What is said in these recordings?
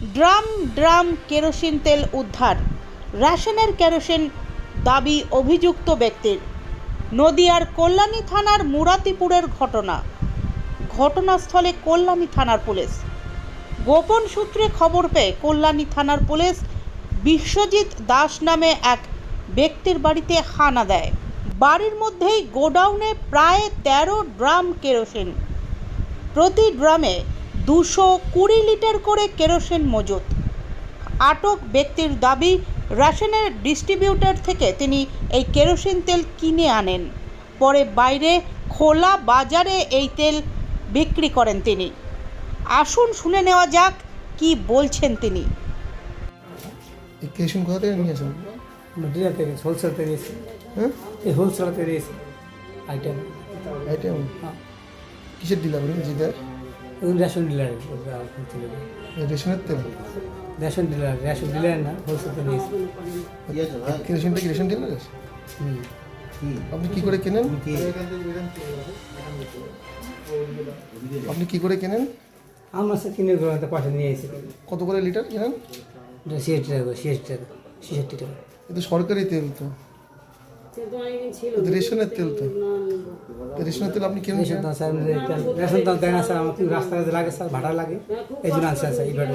Drum drum kerosene তেল উদ্ধার। রেশনের কেরোসিন দাবি অভিযুক্ত ব্যক্তির। নদিয়ার কল্যাণী থানার মুরাতিপুরের ঘটনা। ঘটনাস্থলে কল্যাণী থানার পুলিশ। গোপন সূত্রে খবর পেয়ে কল্যাণী থানার পুলিশ বিশ্বজিৎ দাস নামে এক ব্যক্তির বাড়িতে হানা দেয়। বাড়ির মধ্যেই গোডাউনে প্রায় তেরো ড্রাম কেরোসিন। প্রতি ড্রামে দুশো কুড়ি লিটার করে কেরোসিন মজুত। আটক ব্যক্তির দাবি রেশনের ডিস্ট্রিবিউটার থেকে তিনি এই কেরোসিন তেল কিনে আনেন। পরে বাইরে খোলা বাজারে এই তেল বিক্রি করেন তিনি। আসুন শুনে নেওয়া যাক কি বলছেন তিনি। এই কোথা থেকে নিয়ে আসেন? ডিলার থেকে হোলসেল থেকে এসে হ্যাঁ? এই হোলসেল থেকে এসে আইটেম। আইটেম? হ্যাঁ। কিসের ডিলার জিদার? ওই রেশন ডিলার রেশনের তেল? রেশন ডিলার রেশন ডিলার না হোলসেল থেকে এসে কেরোসিনটা কি রেশন ডিলার হুম। আপনি কি করে কেনেন? আপনি কি করে কেনেন? আমার সাথে কিনে ঘরে পয়সা নিয়ে এসে কত করে লিটার কেনেন? সিএসটি টাকা সিএসটি টাকা ছেষট্টি টাকা। এ তো সরকারি তেল তো। রেশনের তেল তো। তো রেশনের তেল আপনি কেনেন রেশন স্যার রেশন দাম দেয় না স্যার আমার রাস্তাঘাটে লাগে স্যার ভাড়া লাগে এই জন্য আনছে স্যার এই ভাড়া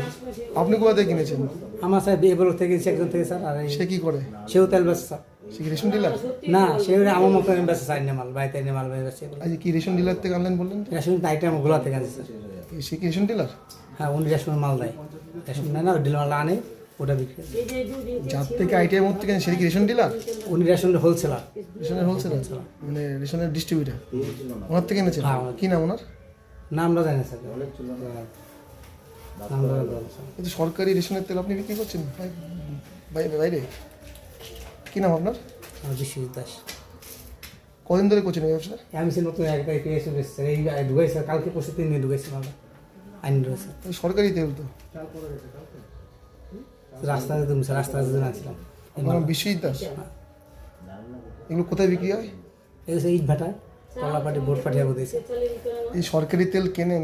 আপনি কোথা থেকে কিনেছেন? আমার স্যার বিয়ে বড় থেকে একজন থেকে স্যার আর সে কি করে? সেও তেল বেচে স্যার। সে কি রেশন ডিলার? না সেও আমার মতো বেচে স্যার নেমাল বাড়িতে নেমাল বেচে আজ কি রেশন ডিলার থেকে আনলেন বললেন রেশন আইটেম গোলা থেকে আনছে স্যার। সে কি রেশন ডিলার? হ্যাঁ উনি রেশনের মাল দেয়। রেশন নেয় না ডিল মাল আনে। ওটা বিক্রি যার থেকে আইটিআই মধ্যে কেনেন সে কি রেশন ডিলার? উনি রেশনের হোলসেলার। রেশনের হোলসেলার? মানে রেশনের ডিস্ট্রিবিউটার ওনার থেকে এনেছেন? হ্যাঁ, কি নাম ওনার? নামটা জানি স্যার। স্যার। কিন্তু সরকারি রেশনের তেল আপনি বিক্রি করছেন? বাই- বাইরে বাইরে কি নাম আপনার? আমার বিশ্বজিৎ দাস। কদিন ধরে করছেন এই ব্যবসা? আমি সে নতুন এক তারিখে এসে এসেছে এই ঢুকাই স্যার কালকে পরশু তিন দিন ঢুকাইছে মালটা আইন রয়েছে। এই সরকারি তেল তো। রাস্তাতে তুমি স্যার রাস্তাতে দিন আনছিলাম আমার বিশ্বজিৎ দাস? এগুলো কোথায় বিক্রি হয়? এই ইট ভাটা কলা পাটি বোট পাঠিয়ে দিয়েছে। এই সরকারি তেল কেনেন?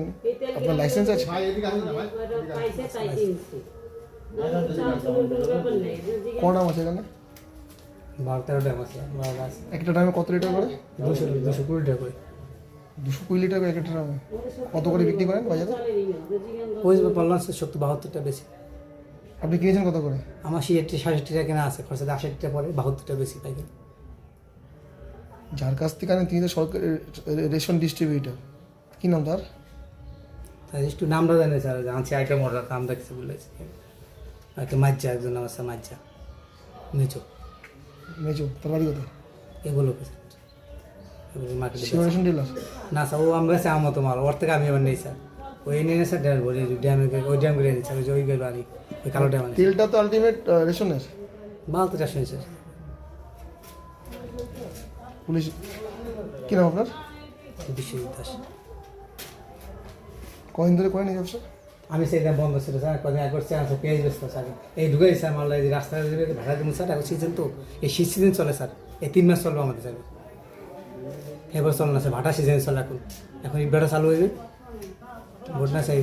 আপনার লাইসেন্স আছে? ক নাম আছে এখানে? বারো তেরো টাকা আছে। একটা টাইমে কত লিটার করে? দুশো দুশো কুড়ি টাকা করে। দুশো কুড়ি লিটার করে একটা টাইমে কত করে বিক্রি করেন বাজারে? ওই স্যার সত্তর বাহাত্তরটা বেশি। আপনি কিনেছেন কত করে? আমার সাতষট্টি টাকা কেনা আছে খরচা আষট্টিটা পরে বাহাত্তরটা বেশি পাইকারি যার কাছ থেকে আনেন তিনি তো সরকারি রেশন ডিস্ট্রিবিউটার কি নাম তার? তাই একটু নামটা জানি স্যার আনছি আইটেম অর্ডার নাম দেখছে বলেছে একটা মাজ্জা একজন নাম স্যার মাজ্জা। নিচু মেজো তার বাড়ি কোথায়? এগুলো মার্কেটে ডিলার না স্যার ও আমরা স্যার আমার মতো মাল ওর থেকে আমি আবার নেই স্যার। ওই নিয়ে স্যার ড্যাম বলি ড্যামে ওই ড্যাম করে নিচ্ছে ওই যে ওই আনি ওই কালো ড্যাম আনি তেলটা তো আলটিমেট রেশনের মাল তো চাষ হয়েছে। পুলিশ কি নাম আপনার? বিশ্বজিৎ দাস। কদিন ধরে করেন এই ব্যবসা আমি দাম বন্ধ ছিল স্যার। কদিন করছে আছে পেঁয়াজ ব্যস্ত স্যার। এই ঢুকাই স্যার মাল্লা এই রাস্তায় ভাড়া দিন স্যার এখন সিজন তো। এই শীত সিজন চলে স্যার। এই তিন মাস চলবে আমাদের স্যার। এবার চলে না স্যার। ভাটা সিজন চলে এখন। এখন ইট ভাটা চালু হয়ে যাবে ভোট না চাই